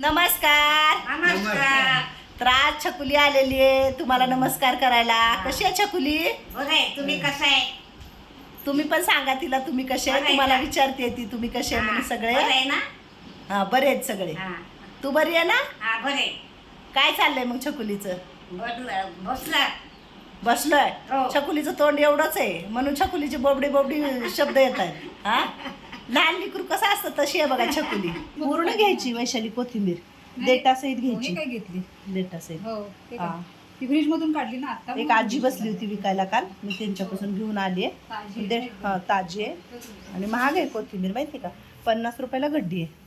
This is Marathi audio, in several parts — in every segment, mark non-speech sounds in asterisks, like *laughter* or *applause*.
नमस्कार. नमस्कार. तर आज छकुली आलेली आहे. तुम्हाला नमस्कार करायला. कशी आहे छकुली? बरे तुम्ही कसं आहे? तुम्ही पण सांगा तिला तुम्ही कसे आहे. बरं आहे तुम्हाला का? विचारते ती तुम्ही कसे आहे म्हणून सगळे. बरं आहे ना? हा बरे आहेत सगळे. हा. तू बरी आहे ना? हा बरे काय चाललंय मग छकुलीचं? बसलं बसला. बसलोय? हो. छकुलीचं तोंड एवढंच आहे. म्हणून छकुलीचे बोबडी बोबडी शब्द येत आहेत. हा? *laughs* लहान लिकरू कसं असतं तशी आहे बघा छकुली. *laughs* पूर्ण घ्यायची वैशाली कोथिंबीर. देटा सहित घ्यायची. काय घेतली? देटा सहित. हो ते हा. फ्रीज मधून काढली ना आता? एक आजी बसली होती विकायला काल. मी त्यांच्यापासून घेऊन आली ताजी आहे हा ताजी आहे. आणि महाग आहे कोथिंबीर माहिती का? पन्नास रुपयाला गड्डी आहे.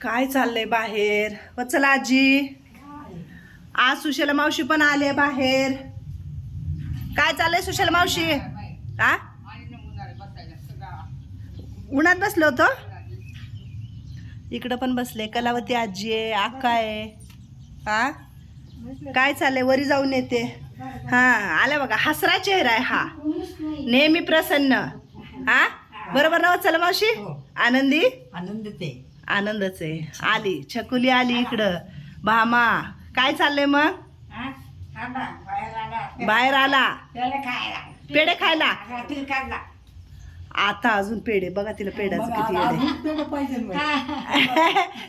काय चाललंय बाहेर? व चला आजी. आज सुशला मावशी पण आले बाहेर. काय चाललंय सुशला मावशी? हा? उन्हात बसलो होतो? इकडं पण बसले. कलावती आजी आहे आक्का आहे. हा? काय चाललंय? वरी जाऊन येते. हा आल्या बघा. हसरा चेहरा आहे हा. नेहमी प्रसन्न. हा? बरोबर ना चला मावशी. आनंदी? आनंद ते. आनंदच आहे. आली. छकुली आली इकडं. भामा काय चाललंय मग? हा? हा बाहेर आला. आला. पेढे खायला. आता अजून पेढे बघा तिला पेढ्याचं किती येडे.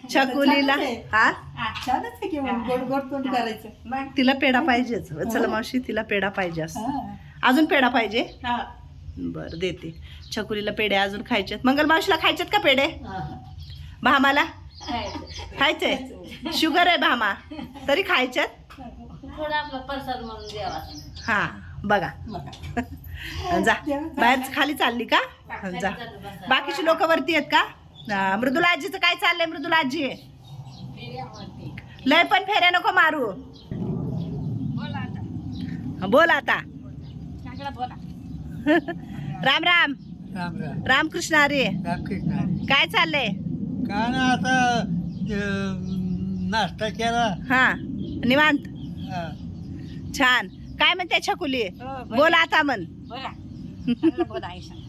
छकुलीला हा? छानच आहे की मग. गोड गोड तोंड करायचं. मग तिला पेढा पाहिजेच. चला मावशी तिला पेढा पाहिजे असं. अजून पेढा पाहिजे? हा. बर देते. छकुलीला पेढे अजून खायचेत. मंगल मावशीला खायचेत का पेढे? भामाला? खायचे शुगर आहे भामा. तरी खायच्यात? हा बघा. जा. बाहेर खाली चालली का? जा. बाकीची लोक वरती आहेत का? मृदुला आजीचं काय चाललंय मृदुला आजी? लय पण फेऱ्या नको मारू. हा, बोल आता. राम राम. राम रामकृष्ण हरी रामकृष्ण. काय चाललंय? का ना आता नाश्ता केला. हा निवांत. हा. छान. काय म्हणते छकुली हो. बोल आता म्हण. बोला *laughs* बोला आई सांग.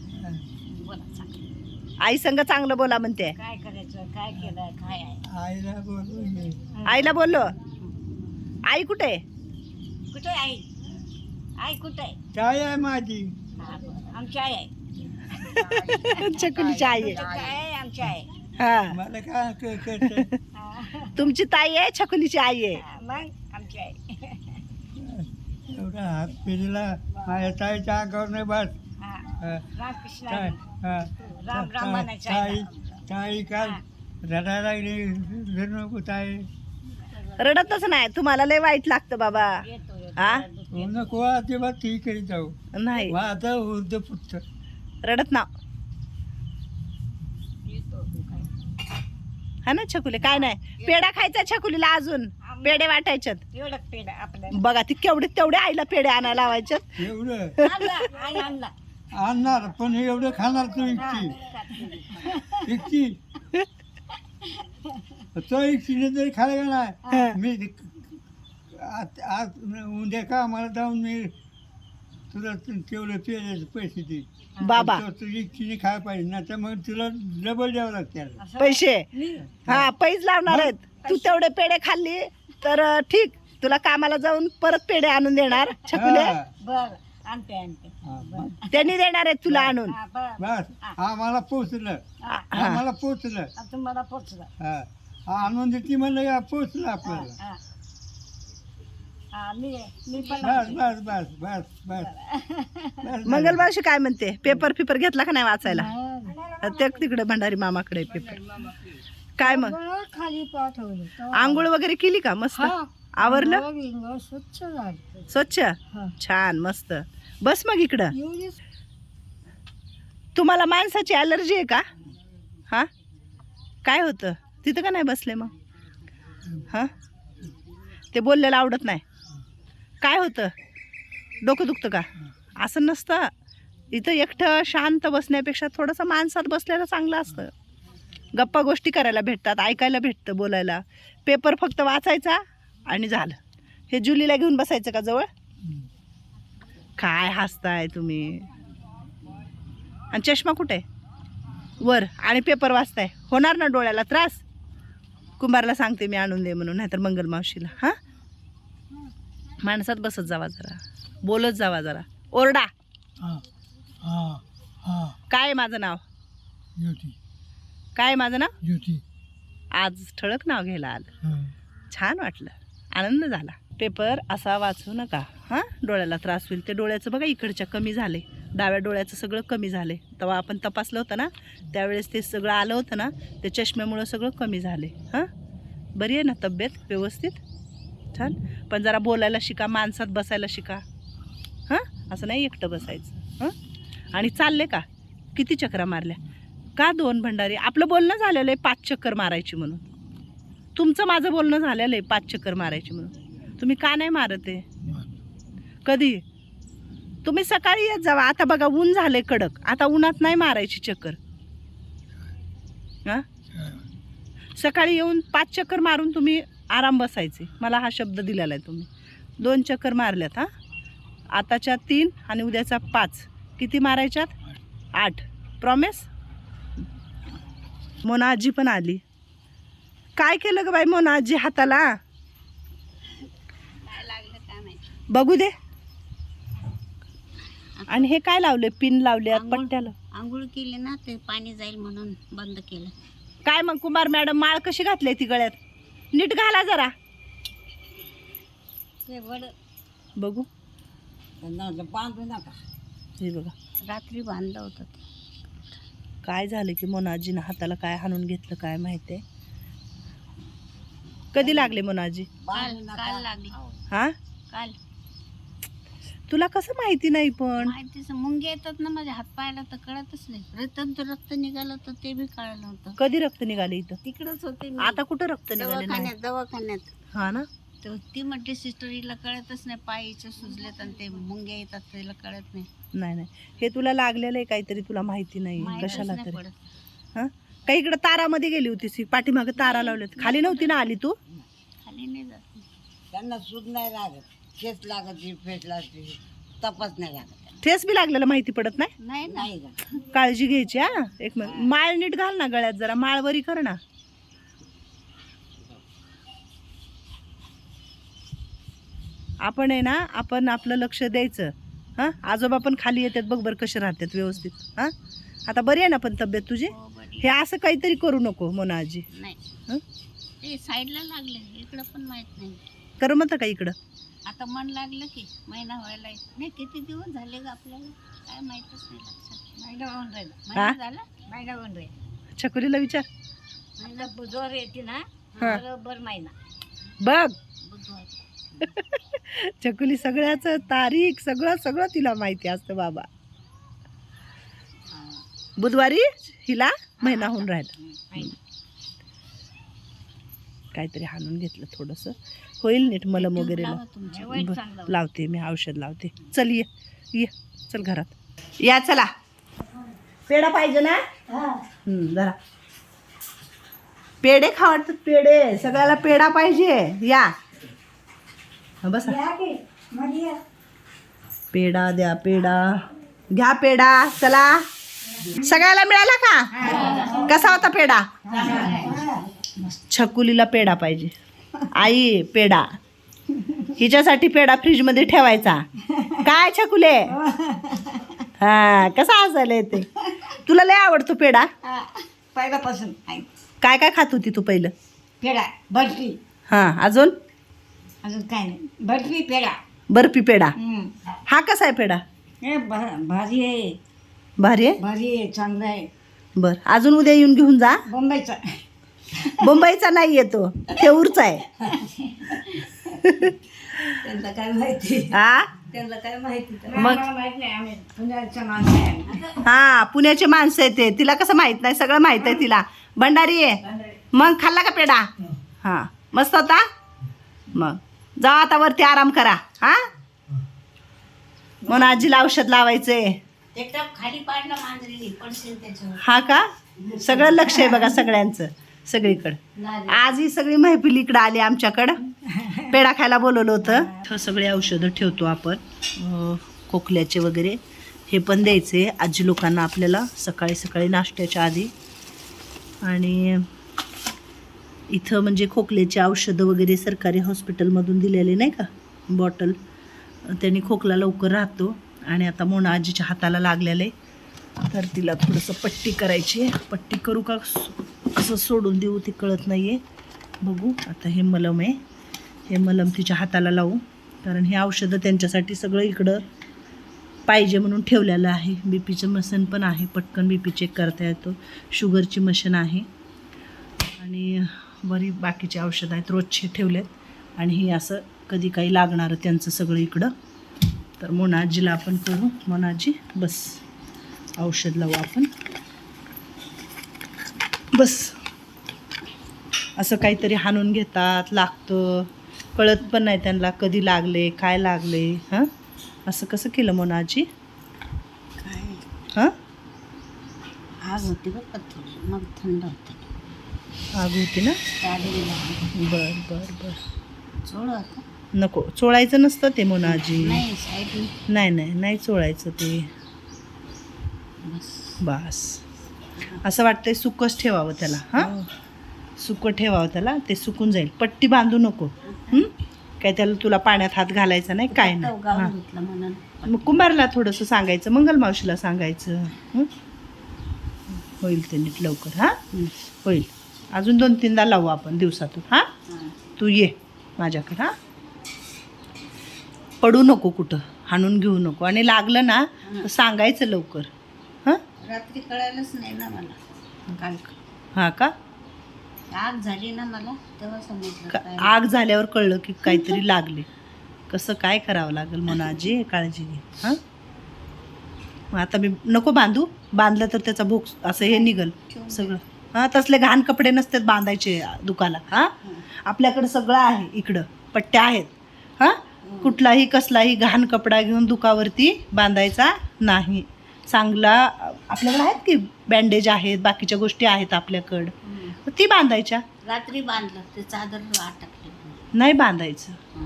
बोला चांगलं आई संग चांगलं बोला म्हणते. काय करायचं काय केलं काय आहे? आईला बोलून घे. आईला बोललो. आई कुठे? कुठे आहे आई? आई कुठे आहे? काय आहे माझी. हा. आमची आई आहे. छकुलीची आई आहे? आमची आई आहे. हा. मला काय. तुमची ताई आहे छकुलीची आई आहे? हा, मग आमची आई. एवढा हात माझ्या ताईच्या अंगावर नाही बस. रामकृष्ण. हा. राम राम म्हणायचं ताई आहे ताई काल रडायला लागली? नको ताई. रडतच नाही. तुम्हाला लय वाईट लागतं बाबा. येतो? हो? नको अजिबात ती करीत जाऊ. नाही. माझं वृद्ध पुत्र. रडत ना येतो हा ना छकुली? काय नाही. पेढा खायचा छकुलीला अजून. पेढे वाटायच्यात. एवढं पेड आपल्या बघा ती केवढे तेवढे आईला पेढे आणायला लावायच्यात. एवढं? आणला आई आणला. आणणार पण एवढं खाणार तू इतकी. इतकी? तो खाल्लं का हा. नाही मी आज आज उद्या का मला जाऊन मी तुला ते- तेवढं पैसे दे बाबा. तो- तू खायला पाहिजे ना तर मग तुला डबल द्यावं लागतं पैसे. मी? हा पैज लावणार आहेत. तू तेवढे पेढे खाल्ली तर ठीक. तुला कामाला जाऊन परत पेढे आणून देणार छकुले. बर आणते आणते. बस. त्यांनी देणार आहेत तुला आणून. हा, बर बस. आम्हाला पोचलं. हा, हा. आम्हाला पोचलं. हा, तुम्हाला पोचलं. हा. आणून देते म्हणलं का पोचलं आपल्याला. हा. हा, मी मी पण बस बस बस बस बस. बस मंगलबावशी काय म्हणते? पेपर फिपर घेतला का नाही वाचायला. ते तिकडे भंडारी मामाकडे पेपर. काय मग? सगळं खाली पाठवलं. आंघोळ वगैरे केली का? मस्त? हा. आवरलं? स्वच्छ झालं. स्वच्छ? हा. छान मस्त. बस मग इकडं. तुम्हाला माणसाची ॲलर्जी आहे का? हा? काय होतं? तिथं का नाही बसले मग? हां? ते बोललेलं आवडत नाही. काय होतं? डोकं दुखतं का? असं नसतं. इथं एकटं शांत बसण्यापेक्षा थोडंसं माणसात बसलेलं चांगलं असतं. गप्पा गोष्टी करायला भेटतात ऐकायला भेटतं बोलायला. पेपर फक्त वाचायचा आणि झालं. हे जुलीला घेऊन बसायचं का जवळ? काय हसताय तुम्ही? आणि चष्मा कुठे? आहे वर. आणि पेपर वाचताय. होणार ना डोळ्याला त्रास? कुंभारला सांगते मी आणून दे म्हणून नाहीतर मंगल मावशीला. हां? माणसात बसत जावा जरा. बोलत जावा जरा. ओरडा. काय आहे माझं नाव? ज्योती काय माझं नाव? ज्योती. आज ठळक नाव घ्यायला आलं. छान वाटलं. आनंद झाला. पेपर असा वाचू नका. हां? डोळ्याला त्रास होईल. ते डोळ्याचं बघा इकडच्या कमी झाले. डाव्या डोळ्याचं सगळं कमी झाले. तेव्हा आपण तपासलं होतं ना? त्यावेळेस ते सगळं आलं होतं ना? ते चष्म्यामुळं सगळं कमी झाले. हां? बरी आहे ना तब्येत? व्यवस्थित? छान. पण जरा बोलायला शिका माणसात बसायला शिका. हां? असं नाही एकटं बसायचं. हां? आणि चालले का? किती चक्रा मारल्या? का दोन भंडारी? आपलं बोलणं झालेलं आहे पाच चक्कर मारायची म्हणून. तुमचं माझं बोलणं झालेलं आहे पाच चक्कर मारायची म्हणून. तुम्ही का नाही मारत आहे? कधी? तुम्ही सकाळी येत जावा. आता बघा ऊन झाले कडक. आता उन्हात नाही मारायची चक्कर. हां? सकाळी येऊन पाच चक्कर मारून तुम्ही आराम बसायचे. मला हा शब्द दिलेला आहे तुम्ही. दोन चक्कर मारल्यात हां? आताच्या तीन आणि उद्याचा पाच. किती मारायच्यात? आठ. प्रॉमिस मोना आजी पण आली. काय केलं ग बाई मोना आजी हाताला? बघू दे. आणि हे काय लावले पिन लावले. पट्ट्याला. आंघोळ केली ना ते पाणी जाईल म्हणून बंद केलं. काय मग कुमार मॅडम माळ कशी घातली ती गळ्यात? नीट घाला जरा. बघू बांधू नका हे बघा. रात्री बांधलं होतं ते. काय झालं की मोनाजीनं हाताला काय हाणून घेतलं काय माहिती कधी लागले मोनाजी? काल काल लागली. हा? काल. तुला कसं माहिती नाही पण? माहितीच मुंगे येतात ना माझ्या हात पायाला तर कळतच नाही. रक्त रक्त निघालं तर ते बी कळलं नव्हतं कधी रक्त निघाले इथं? तिकडच होते मी. आता कुठं रक्त निघाले नाही? दवाखान्यात दवाखान्यात. हा ना? तर ती म्हटली सिस्टर हिला कळतच नाही पायीचे सुजलेत आणि ते मुंग्या येतात तिला कळत नाही. नाही नाही. हे तुला लागलेलं आहे काहीतरी तुला माहिती नाही. माहीतच कशाला नाही तरी. पडत. हा? काही इकडं तारामध्ये गेली होती सी पाठीमागं तारा लावल्यात. खाली नव्हती ना आली तू? खाली नाही जात. त्यांना सूज नाही लागत. खेच लागत लागते तपास नाही लागत ठेस बी लागलेलं माहिती पडत नाही? नाही ना. नाही का काळजी घ्यायची हा? एक मिनिट. माळ नीट घाल ना गळ्यात जरा. माळ वरी कर ना. आपण आहे ना आपण आपलं लक्ष द्यायचं. हां? आजोबा पण खाली येतात बघ बरं कसे राहतात व्यवस्थित. हां? आता बरी आहे ना पण तब्येत तुझी? हो हे असं काहीतरी करू नको मोना आजी. नाही. हं? ते साईडला लागले इकडं पण माहीत नाही. करमत का इकडं? आता मन लागलं की महिना व्हायला नाही. किती दिवस झाले ग आपल्याला? काय माहितच नाही लक्षात. महिना होऊन राहिला? महिना झाला? महिना होऊन राहिला. छकुलीला विचार. महिना बुधवार येते ना. हा. बरोबर महिना. बघ *laughs* छकुली सगळ्याचं तारीख सगळं सगळं तिला माहिती असतं बाबा. बुधवारी हिला महिना होऊन राहिला. काहीतरी हाणून घेतलं थोडंसं. होईल नीट मलम वगैरे लावते मी औषध लावते. चल ये ये चल घरात. या चला. पेढा पाहिजे ना? हं, जरा पेढे खा वाटतात पेढे. सगळ्याला पेढा पाहिजे. या. बसा. पेढा द्या पेढा. घ्या पेढा चला. सगळ्याला मिळाला का? कसा होता पेढा? छकुलीला पेढा पाहिजे. आई पेढा. हिच्यासाठी पेढा फ्रीजमध्ये ठेवायचा. काय छकुले? हा कसा असायला येते? तुला लय आवडतो पेढा? पहिल्यापासून काय काय खात होती तू पहिलं? पेढा बर्फी हां अजून? अजून काय नाही. बर्फी पेढा. बर्फी पेढा. हम्म. हा कसा आहे पेढा? हे भा- भारी आहे. भारी आहे? भारी आहे चांगला आहे. बर अजून उद्या येऊन घेऊन जा. बोंबाईचा. मुंबईचा नाही येतो थेऊरचा आहे. त्यांना काय माहिती? हा त्यांना काय माहिती? मग? माहीत नाही आम्ही पुण्याच्या माणसं आहे. आम्ही. हा पुण्याचे माणसं आहे ते. तिला कसं माहीत नाही सगळं माहीत आहे तिला. भंडारी आहे. मग खाल्ला का पेढा? हा. मस्त होता? मग. जा आता वरती आराम करा हा? म्हणून आजीला औषध लावायचंय. ते टप खाली पाडलं मांजरी पडशील त्याच्यावर. हा का? सगळं लक्ष आहे बघा सगळ्यांचं सगळीकडं. आज ही सगळी मैफिल इकडं आली आमच्याकडं. पेढा खायला बोलवलं होतं. सगळे औषधं ठेवतो आपण खोकल्याचे वगैरे. हे पण द्यायचे. आजी लोकांना आपल्याला सकाळी सकाळी नाश्त्याच्या आधी. आणि इथं म्हणजे खोकल्याची औषधं वगैरे सरकारी हॉस्पिटलमधून दिलेले नाही का? बॉटल. त्यांनी खोकला लवकर राहतो आणि आता मोना आजीच्या हाताला लागलेलं आहे. तर तिला थोडंसं पट्टी करायची आहे. पट्टी करू का? असं सोडून देऊ ती कळत नाही आहे बघू. आता हे मलम आहे. हे मलम तिच्या हाताला लावू. कारण हे औषधं त्यांच्यासाठी सगळं इकडं पाहिजे म्हणून ठेवलेलं आहे. बी पीचं मशीन पण आहे. पटकन बी पी चेक करता येतो. शुगरची मशीन आहे. आणि बरी बाकीचे औषधं आहेत रोजचे ठेवलेत. आणि हे असं कधी काही लागणारं त्यांचं सगळं इकडं. तर मोनाजीला आपण करू. मोनाजी बस. औषध लावू आपण. बस. असं काहीतरी हाणून घेतात लागतं. कळत पण नाही त्यांना कधी लागले काय लागले हां? असं कसं केलं मोनाजी? काय? हां? आग होती बरं का थोडी? मग थंड होते. आग होती ना? बर बर बर. नको चोळायचं नसतं ते मोनाजी नाही साईड नाही नाही नाही चोळायचं ते. बस. बास. असं वाटतंय सुकच ठेवावं त्याला हां? सुकं ठेवावं त्याला ते सुकून जाईल. पट्टी बांधू नको हं? काय त्याला तुला पाण्यात हात घालायचा नाही काय नाही. हां. म्हणून. मग कुंभारला थोडंसं सांगायचं मंगल मावशीला सांगायचं हं? होईल ते नीट लवकर हां? हं. होईल. अजून दोन तीनदा लावू आपण दिवसातून हां. तू ये माझ्याकडं हां? पडू नको कुठं हाणून घेऊ नको. आणि लागलं ना तर सांगायचं लवकर हां? रात्री कळायलाच नाही ना मला. काल हां का? आग झाली ना मला तेव्हा समजलं आग झाल्यावर कळलं की काहीतरी *laughs* लागले. कसं काय करावं लागेल म्हणून आजी काळजी घे हां? मग आता मी नको बांधू बांधलं तर त्याचा भोग असं हे निघल सगळं. हां तसले घाण कपडे नसतात बांधायचे दुकानात हां? आपल्याकडे सगळं आहे इकडं पट्ट्या आहेत हां? कुठलाही कसलाही घाण कपडा घेऊन दुखावरती बांधायचा नाही. चांगला आपल्याकडे आहेत की बँडेज आहेत बाकीच्या गोष्टी आहेत आपल्याकडं. ती बांधायच्या. रात्री बांधलं ते चादर नाही बांधायचं.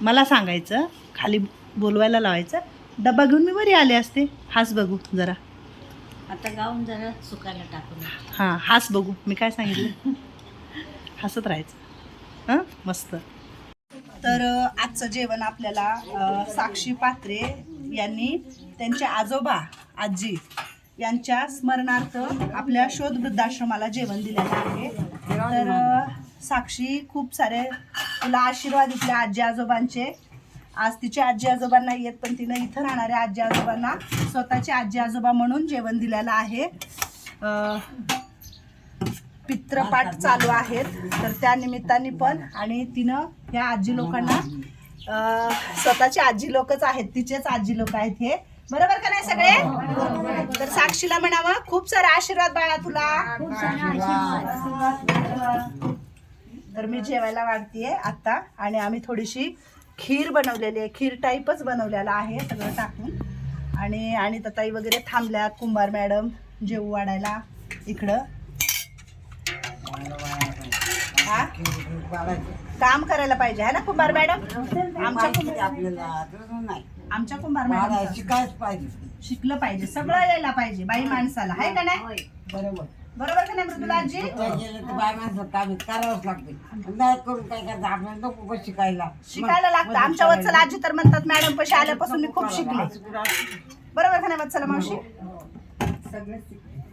मला सांगायचं खाली बोलवायला लावायचं डबा घेऊन मी वरी आले असते. हास बघू जरा. आता गाऊन जरा सुकायला टाकून हां हाच बघू. मी काय सांगितलं? हसत राहायचं. हां? मस्त. तर आजचं जेवण आपल्याला साक्षी पात्रे यांनी त्यांचे आजोबा आजी यांच्या स्मरणार्थ आपल्या शोध वृद्धाश्रमाला जेवण दिलेलं आहे. तर साक्षी खूप सारे तुला आशीर्वाद इथल्या आजी आजोबांचे आज तिचे आजी आजोबा नाही आहेत पण तिनं इथं राहणाऱ्या आजी आजोबांना स्वतःचे आजी आजोबा म्हणून जेवण दिलेलं आहे. पित्रपाठ चालू आहेत. तर त्या निमित्ताने पण आणि तिनं ह्या आजी लोकांना स्वतःची आजी लोकच आहेत तिचेच आजी लोक आहेत हे. बरोबर का नाही सगळे? तर साक्षीला म्हणावं खूप सारा आशीर्वाद बाळा तुला. तर मी जेवायला वाढतीये आता आणि आम्ही थोडीशी खीर बनवलेली आहे. खीर टाईपच बनवलेला आहे सगळं टाकून. आणि आणि तताई वगैरे थांबल्यात कुंभार मॅडम जेवू वाढायला इकडं. हा? काम करायला पाहिजे है ना कुंभार मॅडम? आमच्या कुंभार आमच्या कुंभार मॅडम शिकायच पाहिजे. शिकलं पाहिजे सगळं यायला पाहिजे बाई माणसाला आहे का नाही? बरोबर. बरोबर का नाही मृदुला आजी? बाय माणसात काम करावंच लागते. नाही करून काय आपल्याला नको शिकायला. शिकायला लागतं. आमच्या वत्सल आजी तर म्हणतात मॅडम पशी आल्यापासून मी खूप शिकले. बरोबर का नाही वत्सला मावशी?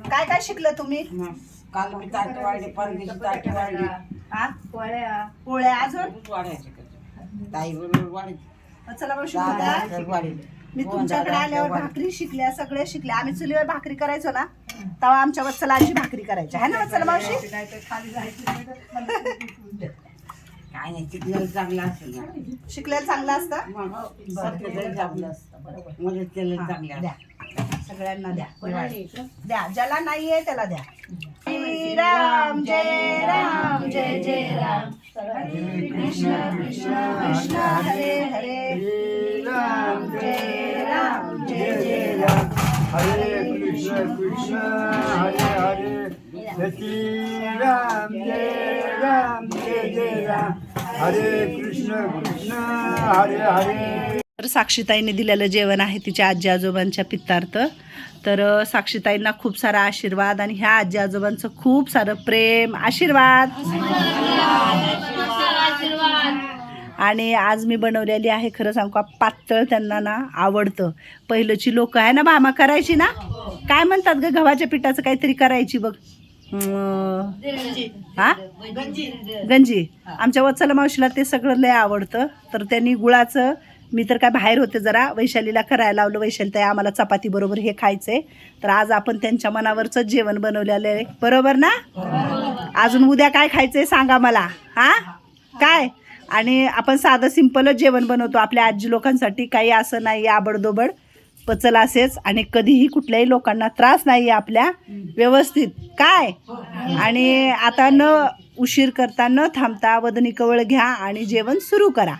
काय काय शिकलं तुम्ही? काल मी ताट वाढली परदेशी ताट वाढली. हा पोळ्या. अजून? ताई बरोबर मावशी वाढली. मी तुमच्याकडे आल्यावर भाकरी शिकल्या सगळे शिकले. आम्ही चुलीवर भाकरी करायचो ना. तेव्हा आमच्या वत्सला आजी भाकरी करायच्या है ना वत्सला मावशी? काय नाही शिकलेलं चांगलं असेल ना. शिकलेलं चांगलं असतं? मग चांगलं असतं मदत केलं चांगलं द्या. सगळ्यांना द्या. द्या. ज्याला नाहीये त्याला द्या. राम जय राम जय जय राम. हरे कृष्ण कृष्ण कृष्ण. हरे हरे. राम जय राम जय जय राम. हरे कृष्ण कृष्ण हरे हरे। श्री राम जय राम जय जय राम। हरे कृष्ण कृष्ण हरे हरे। तर साक्षीताईने दिलेलं जेवण आहे तिच्या आजी आजोबांच्या पित्तार्थ. तर साक्षीताईंना खूप सारा आशीर्वाद आणि ह्या आजी आजोबांचं खूप सारं प्रेम आशीर्वाद. आणि आज मी बनवलेली आहे खरं सांगू का पातळ त्यांना ना आवडतं. पहिलंची लोक आहे ना भामा करायची ना? काय म्हणतात ग गव्हाच्या पिठाचं काहीतरी करायची बघ. हा? गंजी आमच्या वत्सला मावशीला ते सगळं लय आवडतं. तर त्यांनी गुळाचं मी तर काय बाहेर होते जरा वैशालीला करायला लावलं. वैशाली ताई आम्हाला चपाती बरोबर हे खायचंय तर आज आपण त्यांच्या मनावरचं जेवण बनवलेलं आहे. बरोबर ना? अजून उद्या काय खायचंय सांगा मला. हा? काय? आणि आपण साधं सिंपलच जेवण बनवतो. आपल्या आजी लोकांसाठी काही असं नाही आबडदोबड पचल असेच. आणि कधीही कुठल्याही लोकांना त्रास नाही आहे आपल्या. व्यवस्थित. काय? आणि आता न उशीर करता न थांबता वदनी कवळ घ्या आणि जेवण सुरू करा.